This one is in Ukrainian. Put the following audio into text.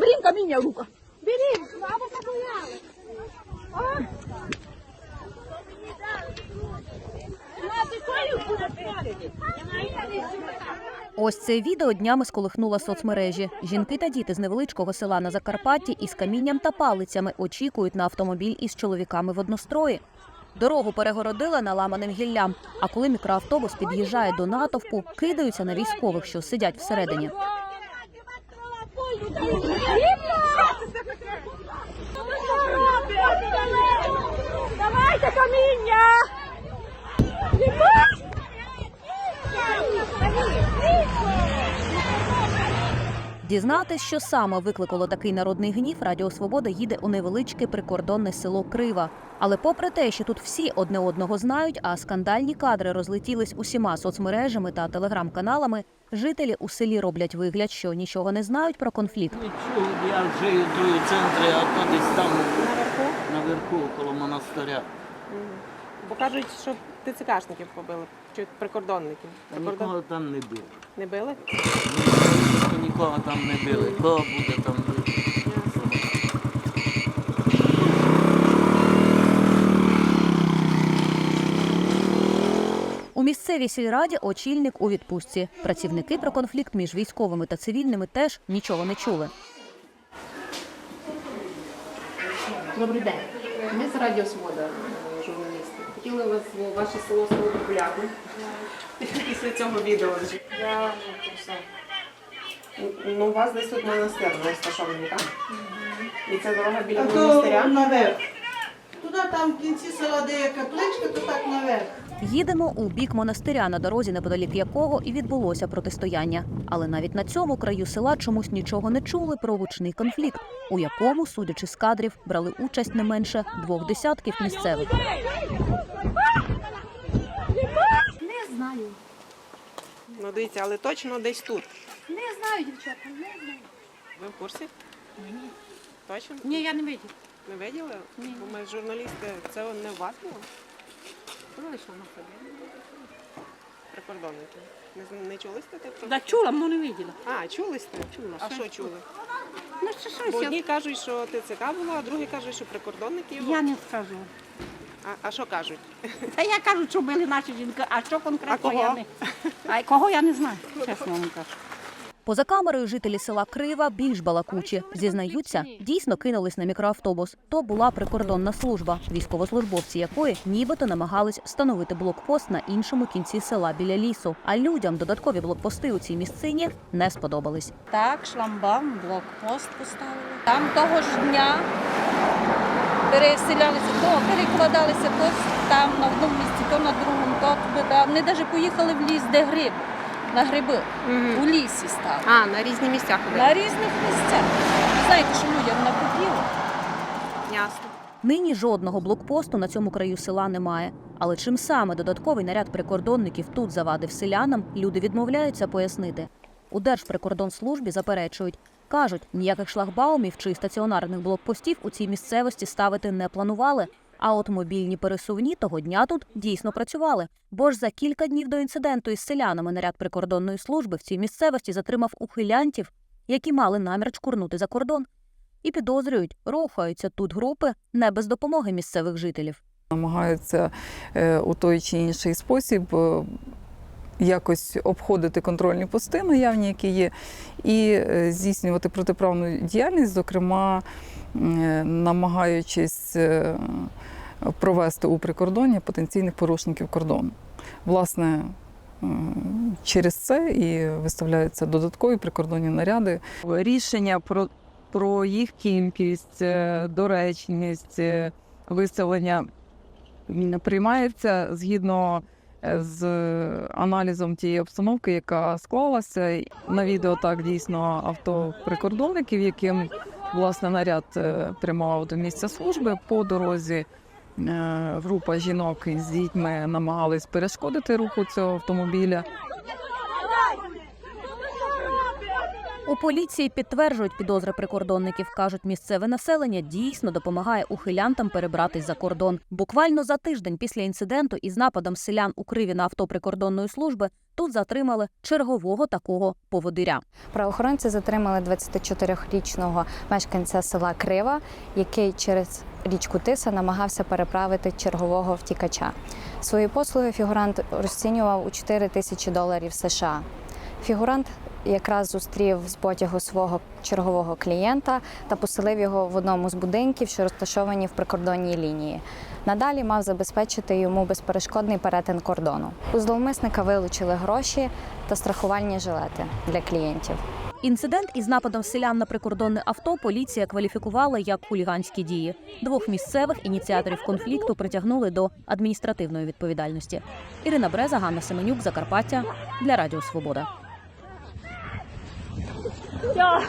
берім каміння в руку. Беріть, слава побояли. Ось це відео днями сколихнуло соцмережі. Жінки та діти з невеличкого села на Закарпатті із камінням та палицями очікують на автомобіль із чоловіками в однострої. Дорогу перегородили наламаним гіллям. А коли мікроавтобус під'їжджає до натовпу, кидаються на військових, що сидять всередині. Yeah. Дізнатись, що саме викликало такий народний гнів, Радіо Свобода їде у невеличке прикордонне село Крива. Але попри те, що тут всі одне одного знають, а скандальні кадри розлетілись усіма соцмережами та телеграм-каналами, жителі у селі роблять вигляд, що нічого не знають про конфлікт. Нічого, я жию в другому центрі, а то десь там наверху, коло монастиря. Бо кажуть, що ТЦКшників побили, чи прикордонників. Прикордон... Нікого там не били. Не били? Нікого там не били. Кого буде там? У місцевій сільраді очільник у відпустці. Працівники про конфлікт між військовими та цивільними теж нічого не чули. Добрий день. Ми з Радіо Свобода, е, журналісти. Хотіли вас в ваше село село популярне. Після цього відео. Я ну, все. Ну, у вас десь тут монастир розташований, так? І це дорога біля А то монастиря? наверх. Туди там в кінці села, де є капличка, то так наверх. Їдемо у бік монастиря, на дорозі неподалік якого і відбулося протистояння. Але навіть на цьому краю села чомусь нічого не чули про гучний конфлікт, у якому, судячи з кадрів, брали участь не менше двох десятків місцевих. Не знаю. Ну дивіться, але точно десь тут. Не знаю, дівчата, не знаю. Ви в курсі? Ні. Точно? Ні, я не видів. Не виділи? Ні. Бо ми журналісти, це не у вас було? Коли що на собі? Прикордонники. Не, не чули сте так? Да чула, але не виділа. А, чули сте? Чула, А що чули? Ну, що Бо я, одні кажуть, що ТЦК було, а другі кажуть, що прикордонників. я не скажу. А, а що кажуть? Та я кажу, що били наші жінки, а що конкретно А кого? я не. А кого я не знаю, чесно вам кажу. Поза камерою жителі села Крива більш балакучі. Зізнаються, дійсно кинулись на мікроавтобус. То була прикордонна служба, військовослужбовці якої нібито намагались встановити блокпост на іншому кінці села біля лісу. А людям додаткові блокпости у цій місцині не сподобались. Так, шламбам, блокпост поставили. Там того ж дня переселялися, то перекладалися то там на одному місці, то на другому, то туди. да. Вони навіть поїхали в ліс, де гриб, на гриби. У лісі стали. А, на різні місця ходили. На різних місцях. Знаєте, що людям наподіли? Ясно. Нині жодного блокпосту на цьому краю села немає. Але чим саме додатковий наряд прикордонників тут завадив селянам, люди відмовляються пояснити. У Держприкордонслужбі заперечують. Кажуть, ніяких шлагбаумів чи стаціонарних блокпостів у цій місцевості ставити не планували. А от мобільні пересувні того дня тут дійсно працювали. Бо ж за кілька днів до інциденту із селянами наряд прикордонної служби в цій місцевості затримав ухилянтів, які мали намір чкурнути за кордон. І підозрюють, рухаються тут групи не без допомоги місцевих жителів. намагаються е, у той чи інший спосіб е, якось обходити контрольні пости наявні, які є, і е, здійснювати протиправну діяльність, зокрема е, намагаючись е, провести у прикордонні потенційних порушників кордону. Власне, через це і виставляються додаткові прикордонні наряди. рішення про, про їх кількість, доречність, виселення приймається згідно з аналізом тієї обстановки, яка склалася. На відео так дійсно авто прикордонників, яким власне наряд е, прямував до місця служби по дорозі. е, Група жінок із дітьми намагались перешкодити руху цього автомобіля. У поліції підтверджують підозри прикордонників. кажуть, місцеве населення дійсно допомагає ухилянтам перебратись за кордон. Буквально за тиждень після інциденту із нападом селян у Криві на авто прикордонної служби тут затримали чергового такого поводиря. Правоохоронці затримали 24-річного мешканця села Крива, який через річку Тиса намагався переправити чергового втікача. Свої послуги фігурант розцінював у 4 тисячі доларів США. Фігурант якраз зустрів з потягу свого чергового клієнта та поселив його в одному з будинків, що розташовані в прикордонній лінії. Надалі мав забезпечити йому безперешкодний перетин кордону. У зловмисника вилучили гроші та страхувальні жилети для клієнтів. Інцидент із нападом селян на прикордонне авто поліція кваліфікувала як хуліганські дії. Двох місцевих ініціаторів конфлікту притягнули до адміністративної відповідальності. Ірина Бреза, Ганна Семенюк, Закарпаття для Радіо Свобода. Я